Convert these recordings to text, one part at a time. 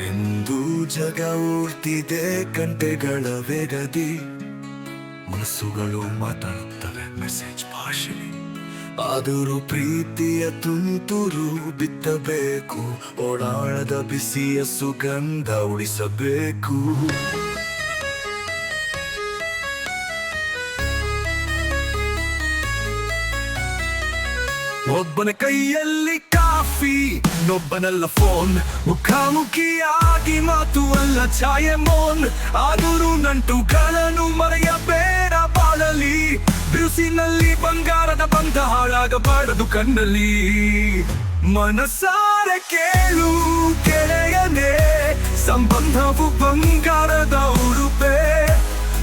ಇಂದು ಜಗ ಊರ್ತಿದೆ ಗಂಟೆಗಳ ವೇಗದಿ. ಮನಸ್ಸುಗಳು ಮಾತಾಡುತ್ತವೆ ಮೆಸೇಜ್ ಭಾಷೆಲಿ. ಆದರೂ ಪ್ರೀತಿಯ ತುಂತುರು ಬಿತ್ತಬೇಕು. ಓಡಾಡದ ಬಿಸಿಯ ಸುಗಂಧ ಉಳಿಸಬೇಕು. ಒಬ್ಬನ ಕೈಯಲ್ಲಿ ಇನ್ನೊಬ್ಬನಲ್ಲ ಫೋನ್. ಮುಖಾಮುಖಿಯಾಗಿ ಮಾತು ಅಲ್ಲ ಛಾಯೆ ಮೋನ್. ಆದರೂ ನಂಟುಗಳನ್ನು ಮರೆಯಬೇಡ ಬಾಳಲಿ ಬಿರುಸಿನಲ್ಲಿ ಬಂಗಾರದ ಬಂಧ ಹಾಳಾಗಬಾರದು ಕಣ್ಣಲ್ಲಿ. ಮನಸಾರೆ ಕೇಳು ಕೆಳೆಯನೆ. ಸಂಬಂಧವು ಬಂಗಾರದ ಉಡುಪೆ.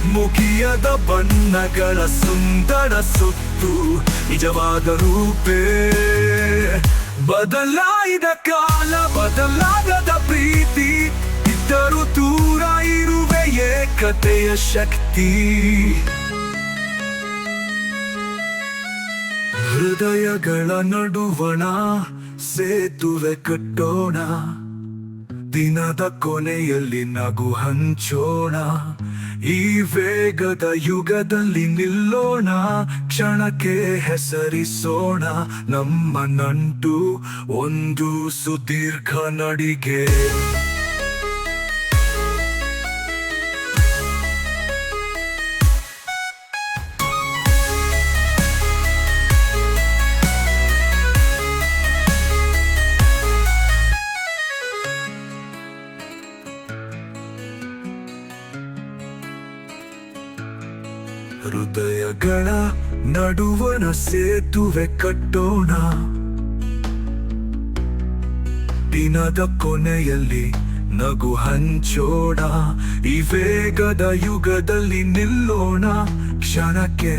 ಮುಗಿಯದ ಬಣ್ಣಗಳ ಸುಂದರ ಸುತ್ತು. ನಿಜವಾದ ರೂಪೇ. ಬದಲಾಯಿದ ಕಾಲ ಬದಲಾಗದ ಪ್ರೀತಿ ಇದ್ದರೂ ದೂರ ಇರುವೆ ಏಕತೆಯ ಶಕ್ತಿ. ಹೃದಯಗಳ ನಡುವಣ ಸೇತುವೆ ಕಟ್ಟೋಣ. ದಿನದ ಕೊನೆಯಲ್ಲಿ ನಗು ಹಂಚೋಣ. ಈ ವೇಗದ ಯುಗದಲ್ಲಿ ನಿಲ್ಲೋಣ. ಕ್ಷಣಕ್ಕೆ ಹೆಸರಿಸೋಣ ನಮ್ಮ ನಂಟು ಒಂದು ಸುದೀರ್ಘ ನಡಿಗೆ. ಹೃದಯಗಳ ನಡುವಣ ಸೇತುವೆ ಕಟ್ಟೋಣ. ದಿನದ ಕೊನೆಯಲ್ಲಿ ನಗು ಹಂಚೋಣ. ಈ ವೇಗದ ಯುಗದಲ್ಲಿ ನಿಲ್ಲೋಣ. ಕ್ಷಣಕ್ಕೆ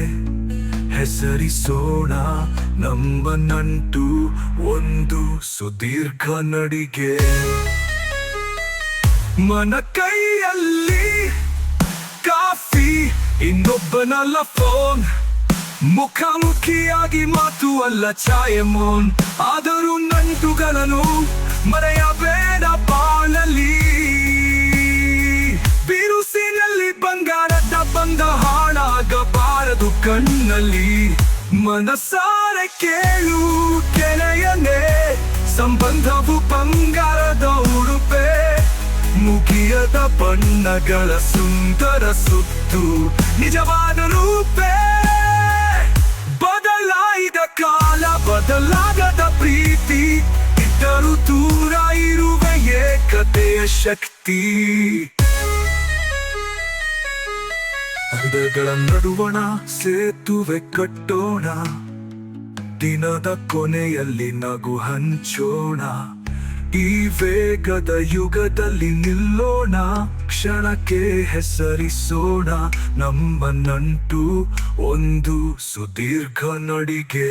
ಹೆಸರಿಸೋಣ. ನಮ್ಮ ನಂಟು ಒಂದು ಸುದೀರ್ಘ ನಡಿಗೆ. ಮನ ಕೈಯಲ್ಲಿ ಕಾಫಿ ಇನ್ನೊಬ್ಬನಲ್ಲ ಫೋನ್. ಮುಖಾಮುಖಿಯಾಗಿ ಮಾತು ಅಲ್ಲ ಛಾಯೆ ಆದರೂ ನಂಟುಗಳನ್ನು ಮರೆಯಬೇಡ ಬಾಳಲಿ ಬಿರುಸಿನಲ್ಲಿ ಬಂಗಾರದ ಬಂದ ಹಾಳಾಗಬಾರದು ಕಣ್ಣಲ್ಲಿ. ಮನಸಾರೆ ಕೇಳು ಕೆಳೆಯನೆ ಸಂಬಂಧವು ಬಂಗಾರದ ಉಡುಪೆ. ಮುಗಿಯದ ಬಣ್ಣಗಳ ಸುಂದರ ಸುತ್ತು ನಿಜವಾದ ರೂಪೇ. ಬದಲಾಯಿದ ಕಾಲ, ಬದಲಾಗದ ಪ್ರೀತಿ, ಇದ್ದರೂ ದೂರ ಇರುವ ಏಕತೆಯ ಶಕ್ತಿ. ಹೃದಯಗಳ ನಡುವಣ ಸೇತುವೆ ಕಟ್ಟೋಣ, ದಿನದ ಕೊನೆಯಲ್ಲಿ ನಗು ಹಂಚೋಣ. ಈ ವೇಗದ ಯುಗದಲ್ಲಿ ನಿಲ್ಲೋಣ ಕ್ಷಣಕ್ಕೆ ಹೆಸರಿಸೋಣ ನಮ್ಮ ನಂಟು ಒಂದು ಸುದೀರ್ಘ ನಡಿಗೆ.